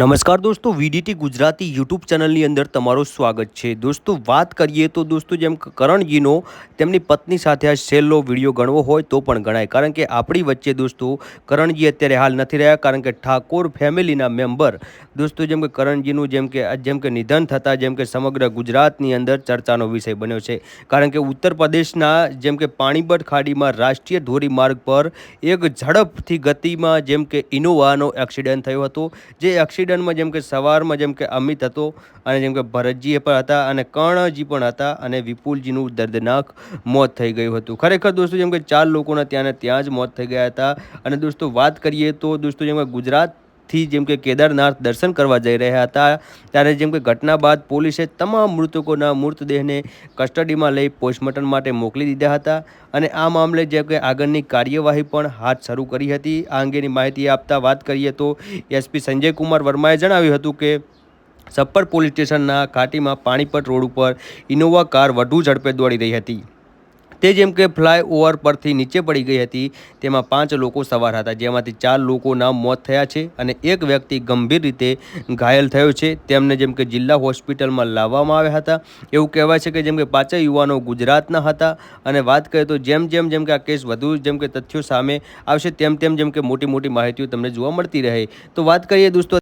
નમસ્કાર દોસ્તો VDT Gujarati YouTube ચેનલની અંદર તમારું સ્વાગત છે. દોસ્તો, વાત કરીએ તો દોસ્તો, જેમ કરણજીનો તેમની પત્ની સાથે આ છેલ્લો વીડિયો ગણવો હોય તો પણ ગણાય. કારણ કે આપણી વચ્ચે દોસ્તો કરણજી અત્યારે હાલ નથી રહ્યા, કારણ કે ઠાકોર ફેમિલીના મેમ્બર. દોસ્તો, જેમ કે કરણજીનું જેમ કે જેમ કે નિધન થતાં, જેમ કે સમગ્ર ગુજરાતની અંદર ચર્ચાનો વિષય બન્યો છે. કારણ કે ઉત્તર પ્રદેશના, જેમ કે પાણીબટ ખાડીમાં રાષ્ટ્રીય ધોરીમાર્ગ પર એક ઝડપથી ગતિમાં, જેમ કે ઇનોવાનો એક્સિડન્ટ થયો હતો, જે એક્સિડન્ટમાં જેમ કે સવારમાં જેમ કે અમિત હતો અને જેમ કે ભરતજી પણ હતા અને કર્ણજી પણ હતા અને વિપુલજીનું દર્દનાક મોત થઈ ગયું હતું. ખરેખર દોસ્તો જેમ કે ચાર લોકોના ત્યાંને ત્યાં જ મોત થઈ ગયા હતા. અને દોસ્તો વાત કરીએ તો દોસ્તો જેમ કે ગુજરાત થી જેમ કે કેદારનાથ દર્શન કરવા જઈ રહ્યા હતા, ત્યારે જેમ કે ઘટના બાદ પોલીસે તમામ મૃતકોના મૃતદેહને કસ્ટડીમાં લઈ પોસ્ટમોર્ટમ માટે મોકલી દીધા હતા અને આ મામલે જેમ કે આગળની કાર્યવાહી પણ હાથ શરૂ કરી હતી. આ અંગેની માહિતી આપતા વાત કરીએ તો એસપી સંજય કુમાર વર્માએ જણાવ્યું હતું કે, સપ્પર પોલીસ સ્ટેશનના ઘાટીમાં પાણીપત રોડ ઉપર ઇનોવા કાર વધુ ઝડપે દોડી રહી હતી. તે જેમ કે ફ્લાય ઓવર પરથી નીચે પડી ગઈ હતી, તેમાં પાંચ લોકો સવાર હતા, જેમાંથી ચાર લોકોના મોત થયા છે અને એક વ્યક્તિ ગંભીર રીતે ઘાયલ થયો છે. તેમને જેમ કે જિલ્લા હોસ્પિટલમાં લાવવામાં આવ્યા હતા, એવું કહેવાય છે કે જેમ કે પાંચેય યુવાનો ગુજરાતના હતા. અને વાત કરીએ તો જેમ જેમ જેમ કે આ કેસ વધુ, જેમ કે તથ્યો સામે આવશે, તેમ તેમ જેમ કે મોટી મોટી માહિતીઓ તમને જોવા મળતી રહે. તો વાત કરીએ દોસ્તો